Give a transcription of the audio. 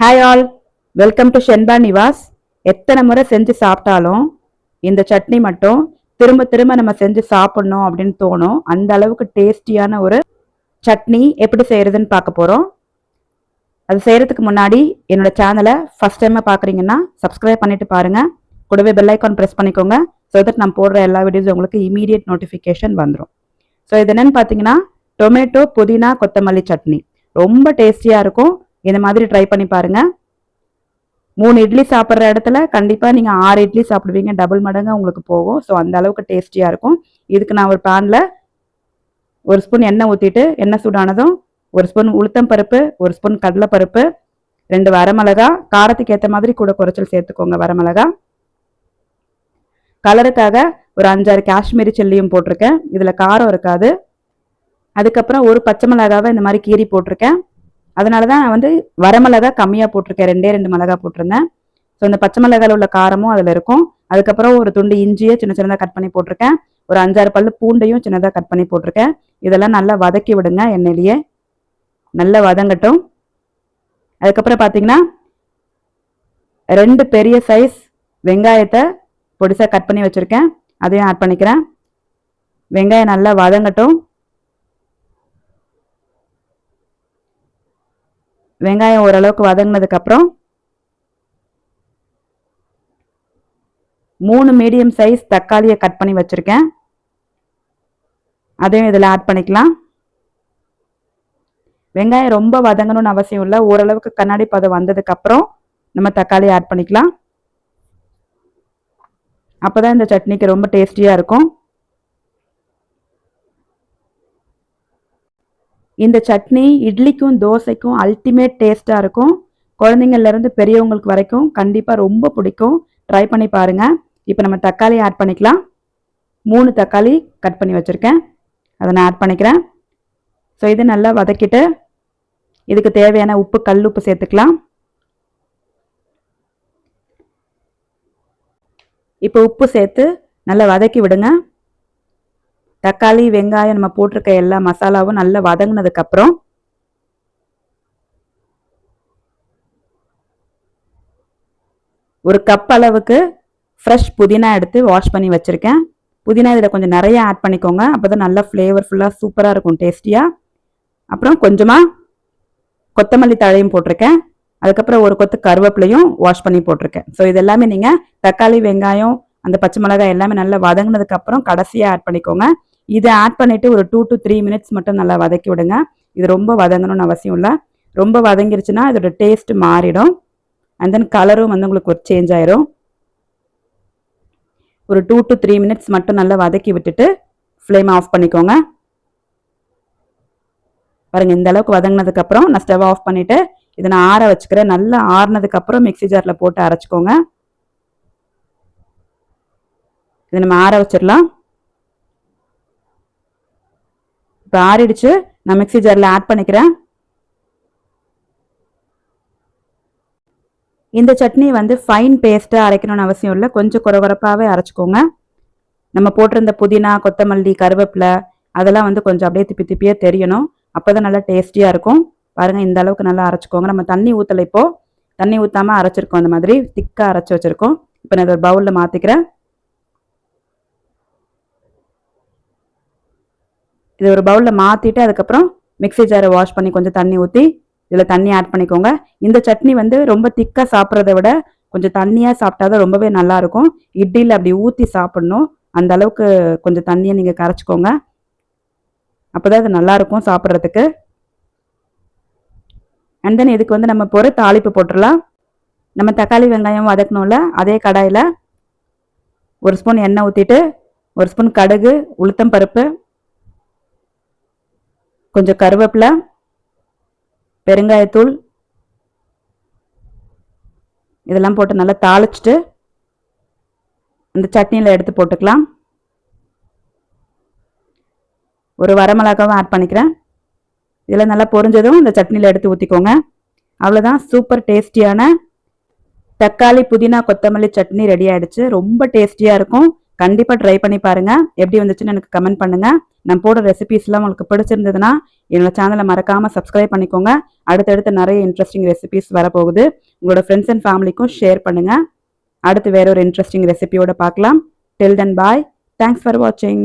Hi all welcome to Shenba Nivas எத்தனை முறை செஞ்சு சாப்பிட்டாலும் இந்த சட்னி மட்டும் திரும்ப திரும்ப நம்ம செஞ்சு சாப்பிடணும் அப்படின்னு தோணும். அந்த அளவுக்கு டேஸ்டியான ஒரு சட்னி எப்படி செய்கிறதுன்னு பார்க்க போகிறோம் அது செய்கிறதுக்கு முன்னாடி என்னோட சேனலை ஃபஸ்ட் டைமாக பார்க்குறீங்கன்னா சப்ஸ்கிரைப் பண்ணிட்டு பாருங்கள் கூடவே பெல் ஐக்கான் ப்ரெஸ் பண்ணிக்கோங்க. ஸோ தட் நான் போடுற எல்லா வீடியோஸும் உங்களுக்கு இமீடியட் நோட்டிஃபிகேஷன் வந்துடும் ஸோ இது என்னென்னு பார்த்தீங்கன்னா டொமேட்டோ புதினா கொத்தமல்லி சட்னி. ரொம்ப டேஸ்டியாக இருக்கும். இந்த மாதிரி ட்ரை பண்ணி பாருங்க. மூணு இட்லி சாப்பிட்ற இடத்துல கண்டிப்பாக நீங்கள் ஆறு இட்லி சாப்பிடுவீங்க. டபுள் மடங்கு உங்களுக்கு போகும். ஸோ அந்த அளவுக்கு டேஸ்டியாக இருக்கும். இதுக்கு நான் ஒரு பேனில் ஒரு ஸ்பூன் எண்ணெய் ஊற்றிட்டு எண்ணெய் சூடானதும் ஒரு ஸ்பூன் உளுத்தம் பருப்பு ஒரு ஸ்பூன் கடலைப்பருப்பு ரெண்டு வரமிளகா காரத்துக்கு ஏற்ற மாதிரி கூட குறைச்சல் சேர்த்துக்கோங்க வரமிளகா கலருக்காக ஒரு அஞ்சாறு காஷ்மீரி சில்லியும் போட்டிருக்கேன். இதில் காரம் இருக்காது. அதுக்கப்புறம் ஒரு பச்சை மிளகாவை இந்த மாதிரி கீரி போட்டிருக்கேன். அதனால தான் நான் வந்து வரமிளகா கம்மியாக போட்டிருக்கேன். ரெண்டே ரெண்டு மிளகா போட்டிருந்தேன். ஸோ இந்த பச்சை மிளகாயில் உள்ள காரமும் அதில் இருக்கும். அதுக்கப்புறம் ஒரு துண்டு இஞ்சியை சின்ன சின்னதாக கட் பண்ணி போட்டிருக்கேன். ஒரு அஞ்சாறு பல்லு பூண்டையும் சின்னதாக கட் பண்ணி போட்டிருக்கேன். இதெல்லாம் நல்லா வதக்கி விடுங்க எண்ணெயிலேயே. நல்லா வதங்கட்டும். அதுக்கப்புறம் பார்த்தீங்கன்னா ரெண்டு பெரிய சைஸ் வெங்காயத்தை பொடிசாக கட் பண்ணி வச்சுருக்கேன். அதையும் ஆட் பண்ணிக்கிறேன். வெங்காயம் நல்லா வதங்கட்டும். வெங்காயம் ஓரளவுக்கு வதங்கினதுக்கப்புறம் மூணு மீடியம் சைஸ் தக்காளியை கட் பண்ணி வச்சுருக்கேன். அதையும் இதில் ஆட் பண்ணிக்கலாம். வெங்காயம் ரொம்ப வதங்கணும்னு அவசியம் இல்லை. ஓரளவுக்கு கண்ணாடி பதம் வந்ததுக்கப்புறம் நம்ம தக்காளி ஆட் பண்ணிக்கலாம். அப்போ தான் இந்த சட்னிக்கு ரொம்ப டேஸ்டியாக இருக்கும். இந்த சட்னி இட்லிக்கும் தோசைக்கும் அல்டிமேட் டேஸ்ட்டாக இருக்கும். குழந்தைங்கள்லேருந்து பெரியவங்களுக்கு வரைக்கும் கண்டிப்பாக ரொம்ப பிடிக்கும். ட்ரை பண்ணி பாருங்கள் இப்போ நம்ம தக்காளி ஆட் பண்ணிக்கலாம். மூணு தக்காளி கட் பண்ணி வச்சுருக்கேன். அதை நான் ஆட் பண்ணிக்கிறேன். ஸோ இது நல்லா வதக்கிட்டு இதுக்கு தேவையான உப்பு கல் உப்பு சேர்த்துக்கலாம். இப்போ உப்பு சேர்த்து நல்லா வதக்கி விடுங்க. தக்காளி வெங்காயம் நம்ம போட்டிருக்க எல்லா மசாலாவும் நல்லா வதங்கினதுக்கப்புறம் ஒரு கப் அளவுக்கு ஃப்ரெஷ் புதினா எடுத்து வாஷ் பண்ணி வச்சுருக்கேன். புதினா இதில் கொஞ்சம் நிறைய ஆட் பண்ணிக்கோங்க. அப்போ தான் நல்லா ஃப்ளேவர்ஃபுல்லாக சூப்பராக இருக்கும் டேஸ்டியாக அப்புறம் கொஞ்சமாக கொத்தமல்லி தழையும் போட்டிருக்கேன். அதுக்கப்புறம் ஒரு கொத்து கருவேப்பிலையும் வாஷ் பண்ணி போட்டிருக்கேன். ஸோ இது எல்லாமே நீங்கள் தக்காளி வெங்காயம் அந்த பச்சை மிளகாய் எல்லாமே நல்லா வதங்கினதுக்கப்புறம் கடைசியாக ஆட் பண்ணிக்கோங்க. இதை ஆட் பண்ணிவிட்டு ஒரு டூ டு த்ரீ மினிட்ஸ் மட்டும் நல்லா வதக்கி விடுங்க. இது ரொம்ப வதங்கணும்னு அவசியம் இல்லை. ரொம்ப வதங்கிருச்சுன்னா இதோட டேஸ்ட் மாறிடும். அண்ட் தென் கலரும் வந்து உங்களுக்கு ஒரு சேஞ்ச் ஆயிரும். ஒரு டூ டு த்ரீ மினிட்ஸ் மட்டும் நல்லா வதக்கி விட்டுட்டு ஃப்ளேம் ஆஃப் பண்ணிக்கோங்க. பாருங்க இந்த அளவுக்கு வதங்கினதுக்கப்புறம் நான் ஸ்டவ் ஆஃப் பண்ணிவிட்டு இதை நான் ஆற வச்சுக்கிறேன். நல்லா ஆறினதுக்கப்புறம் மிக்சி ஜாரில் போட்டு அரைச்சிக்கோங்க. இதை நம்ம ஆற வச்சிடலாம். இப்போ ஆறிடுச்சு நான் மிக்சி ஜாரில் ஆட் பண்ணிக்கிறேன். இந்த சட்னி வந்து ஃபைன் பேஸ்ட்டாக அரைக்கணும்னு அவசியம் இல்லை. கொஞ்சம் குறகுறப்பாகவே அரைச்சிக்கோங்க. நம்ம போட்டிருந்த புதினா கொத்தமல்லி கருவேப்பிலை அதெல்லாம் வந்து கொஞ்சம் அப்படியே திப்பி திப்பியாக தெரியணும். அப்போ தான் நல்லா டேஸ்டியாக இருக்கும். பாருங்கள் இந்த அளவுக்கு நல்லா அரைச்சிக்கோங்க. நம்ம தண்ணி ஊற்றலை இப்போது தண்ணி ஊற்றாமல் அரைச்சிருக்கோம். அந்த மாதிரி திக்காக அரைச்சி வச்சுருக்கோம். இப்போ நான் ஒரு பவுலில் மாற்றிக்கிறேன் இது ஒரு பவுலில் மாற்றிட்டு அதுக்கப்புறம் மிக்ஸி ஜாரை வாஷ் பண்ணி கொஞ்சம் தண்ணி ஊற்றி இதில் தண்ணி ஆட் பண்ணிக்கோங்க. இந்த சட்னி வந்து ரொம்ப திக்காக சாப்பிட்றத விட கொஞ்சம் தண்ணியாக சாப்பிட்டா தான் ரொம்பவே நல்லாயிருக்கும் இட்லியில் அப்படி ஊற்றி சாப்பிட்ணும். அந்த அளவுக்கு கொஞ்சம் தண்ணியை நீங்கள் கரைச்சிக்கோங்க. அப்போ தான் அது நல்லாயிருக்கும் சாப்பிட்றதுக்கு. அண்ட் தென் இதுக்கு வந்து நம்ம பொறு தாளிப்பு போட்டுடலாம். நம்ம தக்காளி வெங்காயம் வதக்கணும்ல அதே கடாயில் ஒரு ஸ்பூன் எண்ணெய் ஊற்றிட்டு ஒரு ஸ்பூன் கடுகு உளுத்தம் பருப்பு கொஞ்சம் கருவேப்பிலை பெருங்காயத்தூள் இதெல்லாம் போட்டு நல்லா தாளிச்சிட்டு இந்த சட்னியில் எடுத்து போட்டுக்கலாம். ஒரு வரமிளகாவும் ஆட் பண்ணிக்கிறேன். இதில் நல்லா பொரிஞ்சதும் இந்த சட்னியில் எடுத்து ஊற்றிக்கோங்க அவ்வளோதான் சூப்பர் டேஸ்டியான தக்காளி புதினா கொத்தமல்லி சட்னி ரெடி ஆகிடுச்சு ரொம்ப டேஸ்டியாக இருக்கும். கண்டிப்பாக ட்ரை பண்ணி பாருங்கள் எப்படி வந்துச்சுன்னு எனக்கு கமெண்ட் பண்ணுங்கள் நான் போடுற ரெசிபீஸ்லாம் உங்களுக்கு பிடிச்சிருந்ததுன்னா என்னோட சேனலை மறக்காமல் சப்ஸ்கிரைப் பண்ணிக்கோங்க. அடுத்தடுத்து நிறைய இன்ட்ரெஸ்டிங் ரெசிபீஸ் வரப்போகுது. உங்களோட ஃப்ரெண்ட்ஸ் அண்ட் ஃபேமிலிக்கும் ஷேர் பண்ணுங்கள் அடுத்து வேற ஒரு இன்ட்ரெஸ்டிங் ரெசிபியோட பார்க்கலாம். Till then bye thanks for வாட்சிங்